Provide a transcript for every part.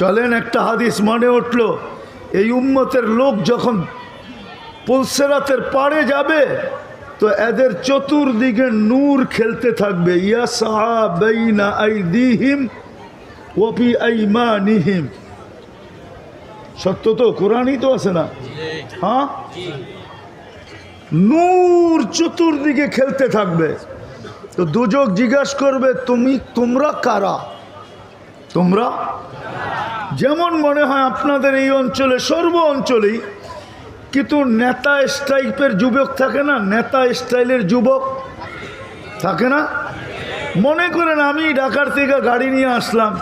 চলেন একটা হাদিস মনে উঠল, এই উম্মতের লোক যখন পুলসেরাতের পাড়ে যাবে, তো এদের চতুর্দিকে নূর খেলতে থাকবে সত্য তো? কোরআনই তো আছে না? হ্যাঁ? নূর চতুর্দিকে খেলতে থাকবে। তো দুজক জিজ্ঞাসা করবে, তুমি, তোমরা কারা? তোমরা যেমন মনে হয় আপনাদের এই অঞ্চলে, সর্ব অঞ্চলেই, কিন্তু নেতা স্টাইপের যুবক থাকে না, নেতা স্টাইলের যুবক থাকে না। মনে করেন আমি ঢাকার থেকে গাড়ি নিয়ে আসলাম,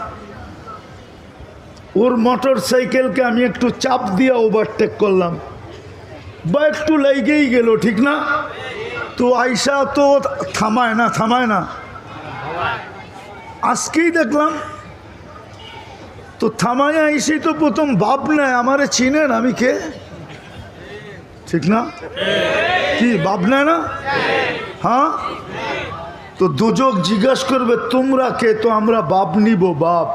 ওর মোটর সাইকেলকে আমি একটু চাপ দিয়ে ওভারটেক করলাম, বা একটু লেগেই গেল, ঠিক না? তো আইসা তো থামায় না থামায় না। আজকেই দেখলাম তো থামায় আইসি তো প্রথম ভাব নেয়, আমারে চিনেন, আমি কে? ঠিক না? কি, ভাব নেয় না? হ্যাঁ? তো দুজক জিজ্ঞাসা করবে, তোমরা কে? তো আমরা বাপ নিব বাপ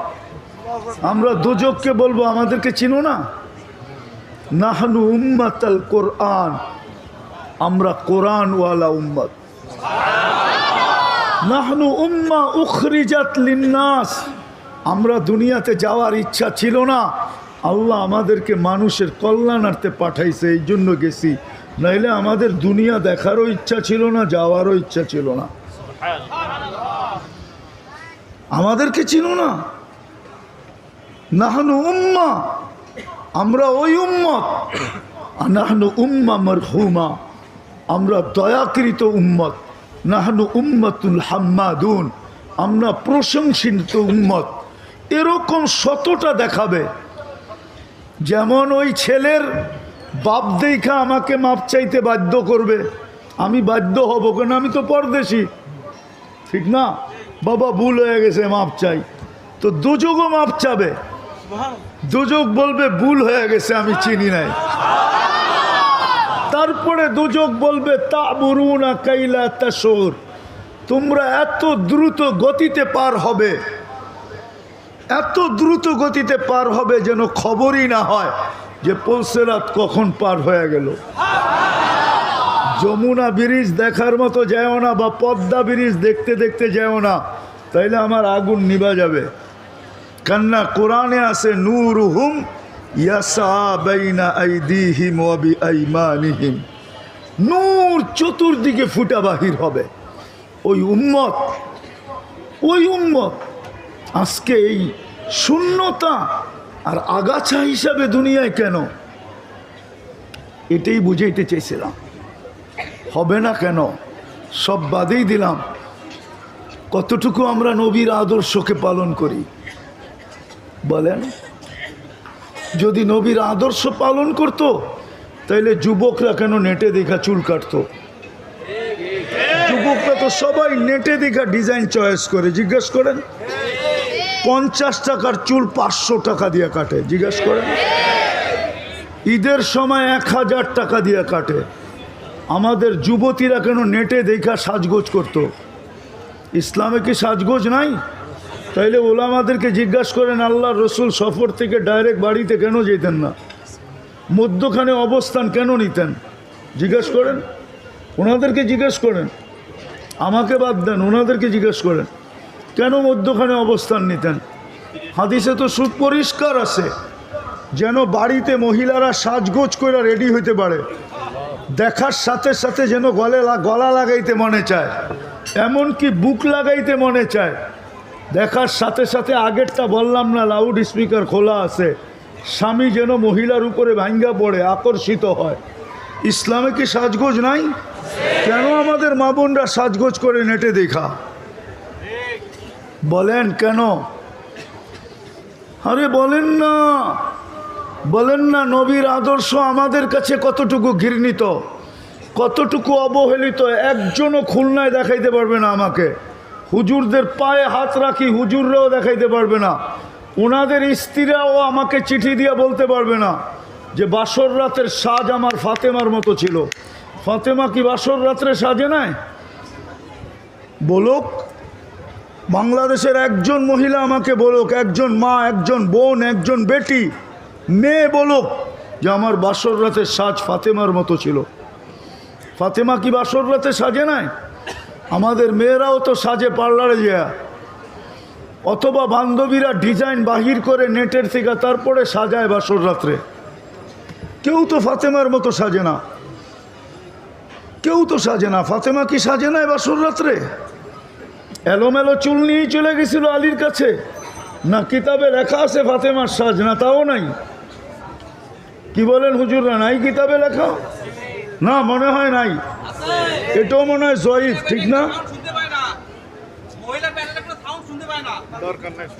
আমরা দুজককে বলব, আমাদেরকে চিনো না? নাহনু উম্মত আল কোরআন। আমরা কোরআনওয়ালা উম্মত। নাহনু উম্মা উখরিজাত লিন্নাস। আমরা দুনিয়াতে যাওয়ার ইচ্ছা ছিল না। আল্লাহ আমাদেরকে মানুষের কল্যাণার্থে পাঠাইছে, এই জন্য গেছি। নাইলে আমাদের দুনিয়া দেখারও ইচ্ছা ছিল না, যাওয়ারও ইচ্ছা ছিল না। আমাদেরকে চিনো না। নাহনু উম্মা, আমরা ওই উম্মত। নাহনু উম্মা মরহুমা, আমরা দয়াকৃত উম্মত। নাহনু উম্মতুল হাম্মাদুন, আমরা প্রশংসিত উম্মত। এরকম শতটা দেখাবে। যেমন ওই ছেলের বাপ দেখা আমাকে মাপ চাইতে বাধ্য করবে। আমি বাধ্য হব কেন? আমি তো পরদেশি। ঠিক না? বাবা ভুল হয়ে গেছে, মাপ চাই। তো দুযোগও মাপ চাবে। দুযোগ বলবে, ভুল হয়ে গেছে, আমি চিনি নাই। তারপরে দুযোগ বলবে তা বরুণা কাইলা তাসর তোমরা এত দ্রুত গতিতে পার হবে। এত দ্রুত গতিতে পার হবে যেন খবরই না হয় যে পলসেরাত কখন পার হয়ে গেল। যমুনা ব্রিজ দেখার মতো যাও না বা পদ্মা ব্রিজ দেখতে দেখতে যাও না, তাইলে আমার আগুন নিভা যাবে। কান্না কোরআনে আছে নূর হুম নূর চতুর্দিকে ফুটা বাহির হবে। ওই উম্মত ওই উম্মত আজকে এই শূন্যতা আর আগাছা হিসাবে দুনিয়ায় কেন? এটাই বুঝাইতে চেয়েছিলাম। হবে না কেন? সব বাদেই দিলাম। কতটুকু আমরা নবীর আদর্শকে পালন করি? বলেন। যদি নবীর আদর্শ পালন করত, তাইলে যুবকরা কেন নেটে দেখা চুল কাটতো? যুবকরা তো সবাই নেটে দেখা ডিজাইন চয়েস করে। জিজ্ঞেস করেন। পঞ্চাশ টাকার চুল পাঁচশো টাকা দিয়ে কাটে, জিজ্ঞেস করেন ঈদের সময় এক হাজার টাকা দিয়ে কাটে। আমাদের যুবতীরা কেন নেটে দেখা সাজগোজ করত। ইসলামে কি সাজগোজ নাই? তাইলে ওলামাদেরকে জিজ্ঞাসা করেন আল্লাহ রসুল সফর থেকে ডাইরেক্ট বাড়িতে কেন যেতেন না? মধ্যখানে অবস্থান কেন নিতেন? জিজ্ঞেস করেন। ওনাদেরকে জিজ্ঞেস করেন। আমাকে বাদ দেন, ওনাদেরকে জিজ্ঞেস করেন। কেন মধ্যখানে অবস্থান নিতেন? হাদিসে তো সুপরিষ্কার আছে, যেন বাড়িতে মহিলারা সাজগোজ করে রেডি হইতে পারে। দেখার সাথে সাথে যেন গলে গলা লাগাইতে মনে চায়, এমনকি বুক লাগাইতে মনে চায়। দেখার সাথে সাথে আগেরটা বললাম না লাউড স্পিকার খোলা আছে। স্বামী যেন মহিলার উপরে ভাঙ্গা পড়ে, আকর্ষিত হয়। ইসলামে কি সাজগোজ নাই? কেন আমাদের মা বোনরা সাজগোজ করে নেটে দেখা? বলেন কেন? আরে বলেন না। বলেন না, নবীর আদর্শ আমাদের কাছে কতটুকু ঘৃণিত, কতটুকু অবহেলিত, একজনও খুলনায় দেখাইতে পারবে না আমাকে। হুজুরদের পায়ে হাত রাখি, হুজুররাও দেখাইতে পারবে না। ওনাদের স্ত্রীরাও আমাকে চিঠি দিয়ে বলতে পারবে না যে, বাসর রাতের সাজ আমার ফাতেমার মতো ছিল। ফাতেমা কি বাসর রাত্রে সাজে নাই? বলুক। বাংলাদেশের একজন মহিলা আমাকে বলুক, একজন মা, একজন বোন, একজন বেটি, মেয়ে বলুক, যে আমার বাসর রাতের সাজ ফাতেমার মতো ছিল। ফাতেমা কি বাসর রাতে সাজে নাই? আমাদের মেয়েরাও তো সাজে পার্লারে যায়। অথবা বান্ধবীরা ডিজাইন বাহির করে নেটের থেকে তারপরে সাজায় বাসর রাত্রে। কেউ তো ফাতেমার মতো সাজে না। কেউ তো সাজে না। ফাতেমা কি সাজে না বাসর রাত্রে? এলোমেলো চুল নিয়েই চলে গেছিল আলীর কাছে। না কিতাবে লেখা আছে ফাতেমার সাজ, না তাও নাই। কি বলেন হুজুররা, নাই কিতাবে লেখা? না, মনে হয় নাই। এটাও মনে হয় জয়ীফ, ঠিক না?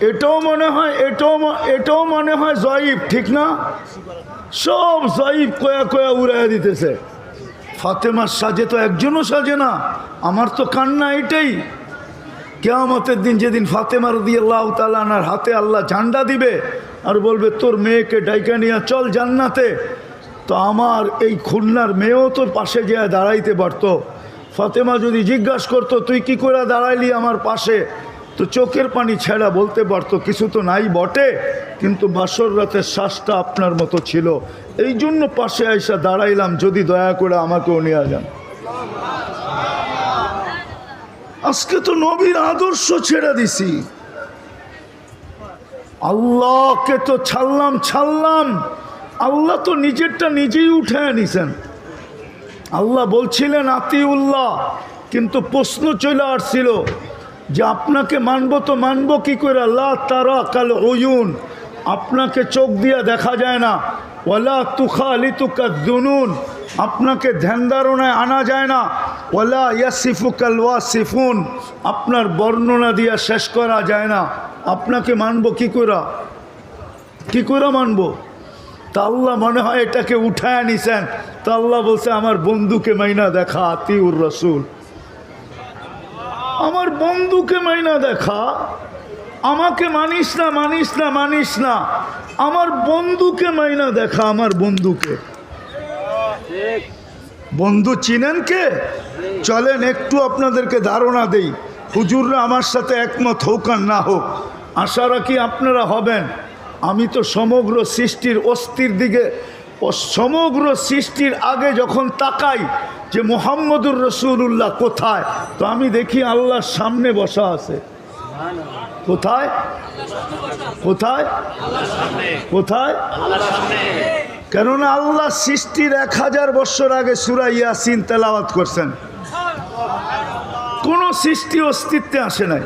এটাও মনে হয়, এটাও এটাও মনে হয় জয়ীফ, ঠিক না? সব জয়ীফ কয়া কয়া উড়াইয়া দিতেছে। ফাতেমার সাজে তো একজনও সাজে না। আমার তো কান্না এটাই। কেয়ামতের দিন যেদিন ফাতেমার দিয়ে আল্লাহ তালানার হাতে আল্লাহ ঝান্ডা দিবে আর বলবে, তোর মেয়েকে ডাইকা নিয়ে চল জান্নাতে। তো আমার এই খুলনার মেয়েও তোর পাশে যেয়ে দাঁড়াইতে পারতো। ফাতেমা যদি জিজ্ঞাসা করতো, তুই কি করে দাঁড়াইলি আমার পাশে? তো চোখের পানি ছেড়া বলতে পারতো, কিছু তো নাই বটে, কিন্তু বাসর রাতের শ্বাসটা আপনার মতো ছিল। এই জন্য পাশে আইসা দাঁড়াইলাম, যদি দয়া করে আমাকেও নিয়ে যান। আজকে তো নবীর আদর্শ ছেড়ে দিছি। আল্লাহকে তো ছাড়লাম ছাড়লাম। আল্লাহ তো নিজেরটা নিজেই উঠে নিছেন। আল্লাহ বলছিলেন, আতিউল্লাহ। কিন্তু প্রশ্ন চলে আসছিল যে আপনাকে মানবো তো মানবো কি করে? আল্লাহ তারা কাল ওয়ুন আপনাকে চোখ দিয়া দেখা যায় না। ওলা তুখা আলি তুকা দুনুন আপনাকে ধ্যান ধারণায় আনা যায় না। ওলা ইয়াসিফু কালওয়া সিফুন আপনার বর্ণনা দিয়া শেষ করা যায় না। আপনাকে মানবো কি করে কি করে মানবো? তা আল্লাহ মনে হয় এটাকে উঠায় নিছেন। তা আল্লাহ বলছে, আমার বন্ধুকে মাইনা দেখা, আতিউর রসুল। আমার বন্ধুকে মাইনা দেখা। আমাকে মানিস না মানিস না মানিস না। আমার বন্ধুকে মাইনা দেখা, আমার বন্ধুকে। বন্ধু চিনেন কে? চলেন, একটু আপনাদেরকে ধারণা দেই। হুজুররা আমার সাথে একমত হোক আর না হোক, আশা রাখি আপনারা হবেন। আমি তো সমগ্র সৃষ্টির অস্থির দিকে, ও সমগ্র সৃষ্টির আগে যখন তাকাই যে মোহাম্মদুর রসুল্লাহ কোথায়, তো আমি দেখি আল্লাহর সামনে বসা আছে। কোথায়? কোথায়? কোথায়? কেননা আল্লাহ সৃষ্টির এক হাজার বছর আগে সুরা ইয়াসিন তেলাওয়াত করছেন। কোনো সৃষ্টি অস্তিত্বে আসে নাই।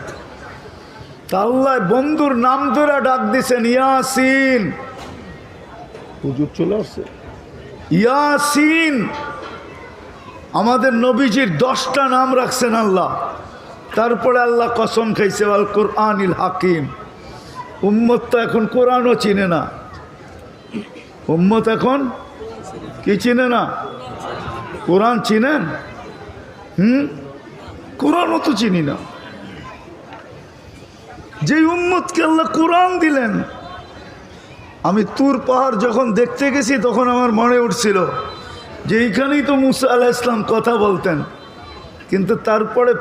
তা আল্লাহ বন্ধুর নাম ধরে ডাক দিছেন, ইয়াসিন। হুজুর চলে আসছে। ইয়াসিন। আমাদের নবীজির দশটা নাম রাখছেন আল্লাহ। তারপরে আল্লাহ কসম খাইছে আল কোরআনিল হাকিম। উম্মত তো এখন কোরআনও চিনে না। উম্মত এখন কি চিনে না? কোরআন চিনেন হুম? কোরআনও তো চিনি না। যে উম্মতকে আল্লাহ কোরআন দিলেন, আমি তুর পাহাড় যখন দেখতে গেছি তখন আমার মনে উঠছিল যে এইখানেই তো মুসা আলাহ ইসলাম কথা বলতেন। কিন্তু তারপরে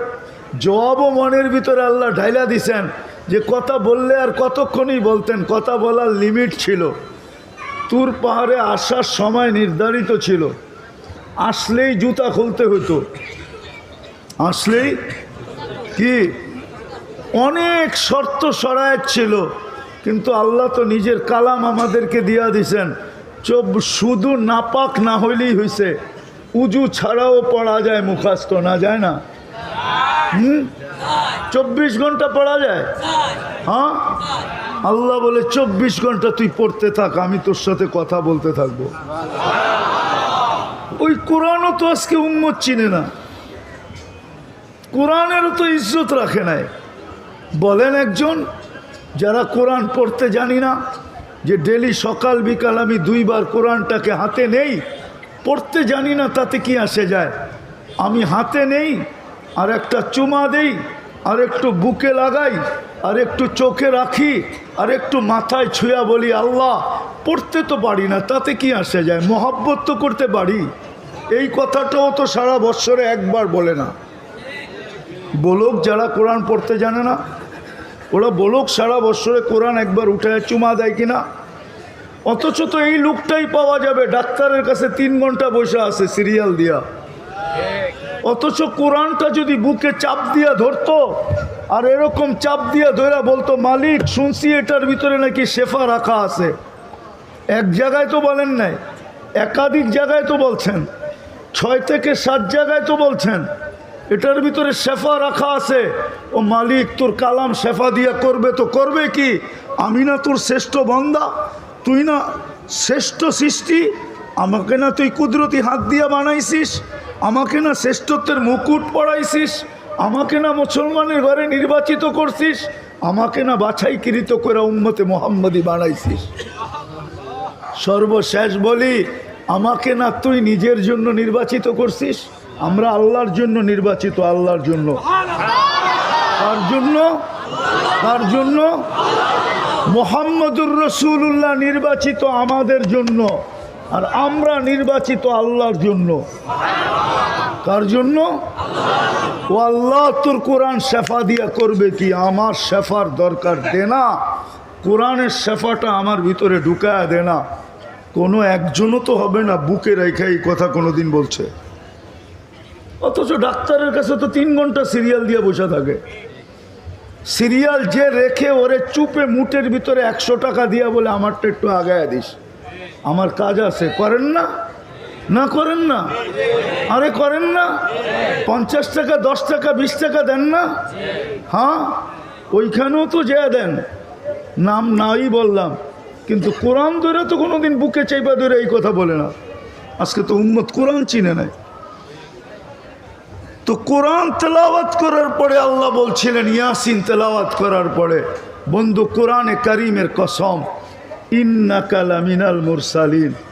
জবাবও মনের ভিতরে আল্লাহ ঢাইলা দিছেন যে কথা বললে আর কতক্ষণই বলতেন, কথা বলার লিমিট ছিল। তুর পাহাড়ে আসার সময় নির্ধারিত ছিল। আসলেই জুতা খুলতে হতো। আসলেই কি? অনেক শর্ত সরায়ের ছিল, কিন্তু আল্লাহ তো নিজের কালাম আমাদেরকে দিয়া দিছেন। চব শুধু নাপাক না হইলেই হইছে। উজু ছাড়াও পড়া যায় মুখাস্ত, না যায় না? হুম? চব্বিশ ঘণ্টা পড়া যায়? হ্যাঁ? আল্লাহ বলে, চব্বিশ ঘণ্টা তুই পড়তে থাক, আমি তোর সাথে কথা বলতে থাকব। ওই কোরআনও তো আজকে উম্মত চিনে না। কোরআনেরও তো ইজ্জত রাখে নাই। বলেন একজন, যারা কোরআন পড়তে জানি না, যে ডেলি সকাল, বিকাল আমি দুইবার কোরআনটাকে হাতে নেই, পড়তে জানি না, তাতে কি আসে যায়? আমি হাতে নেই, আর একটা চুমা দেই, আর একটু বুকে লাগাই আর একটু চোখে রাখি, আর একটু মাথায় ছুঁয়া বলি, আল্লাহ, পড়তে তো পারি না, তাতে কি আসে যায়? মহাব্বত তো করতে পারি। এই কথাটাও তো সারা বৎসরে একবার বলে না। বলুক যারা কোরআন পড়তে জানে না, ওরা বলুক সারা বছরে কোরআন একবার উঠে চুমা দেয় কিনা অথচ তো এই লোকটাই পাওয়া যাবে, ডাক্তারের কাছে তিন ঘণ্টা বসে আছে সিরিয়াল দিয়া। অথচ কোরআনটা যদি বুকে চাপ দিয়া ধরতো, আর এরকম চাপ দিয়া ধরা বলতো, মালিক, শুনছি এটার ভিতরে নাকি শেফা রাখা আছে। এক জায়গায় তো বলেন নাই, একাধিক জায়গায় তো বলছেন, ছয় থেকে সাত জায়গায় তো বলছেন, এটার ভিতরে শেফা রাখা আছে। ও মালিক, তোর কালাম শেফা দিয়া করবে তো করবে কি? আমি না তোর শ্রেষ্ঠ বন্দা, তুই না শ্রেষ্ঠ সৃষ্টি আমাকে না তুই কুদরতি হাত দিয়া বানাইছিস, আমাকে না শ্রেষ্ঠত্বের মুকুট পড়াইছিস আমাকে না মুসলমানের ঘরে নির্বাচিত করছিস, আমাকে না বাছাইকৃত করে উম্মতে মোহাম্মদী বানাইছিস। সর্বশেষ বলি, আমাকে না তুই নিজের জন্য নির্বাচিত করছিস, আমরা আল্লাহর জন্য নির্বাচিত, আল্লাহর জন্য। তার জন্য? তার জন্য? মোহাম্মদুর রসুল্লাহ নির্বাচিত আমাদের জন্য। আর আমরা নির্বাচিত আল্লাহর জন্য। কার জন্য? ও আল্লাহ, তোর কোরআন শেফা দিয়া করবে কি? আমার শেফার দরকার দে না। কোরআনের শেফাটা আমার ভিতরে ঢুকায় দে না। কোনো একজনও তো হবে না বুকে রেখে এই কথা কোনোদিন বলছে। অথচ ডাক্তারের কাছে তো তিন ঘণ্টা সিরিয়াল দিয়ে বসে থাকে। সিরিয়াল যে রেখে ওরে চুপে মুটের ভিতরে একশো টাকা দিয়া বলে আমারটা একটু আগায় দিস। আমার কাজ আছে, করেন না? না, করেন না। আরে, করেন না? পঞ্চাশ টাকা, দশ টাকা, বিশ টাকা দেন না? হ্যাঁ? ওইখানেও তো যে দেন। নাম নাই বললাম। কিন্তু কোরআন ধরে তো কোনোদিন বুকে চাইবা ধরে এই কথা বলে না। আজকে তো উম্মত কোরআন চিনে নেয় তো কোরআন তেলাওয়াত করার পরে আল্লাহ বলছিলেন, ইয়াসিন তেলাওয়াত করার পরে, বন্ধু কোরআনে করিমের কসম innaka laminal mursalin.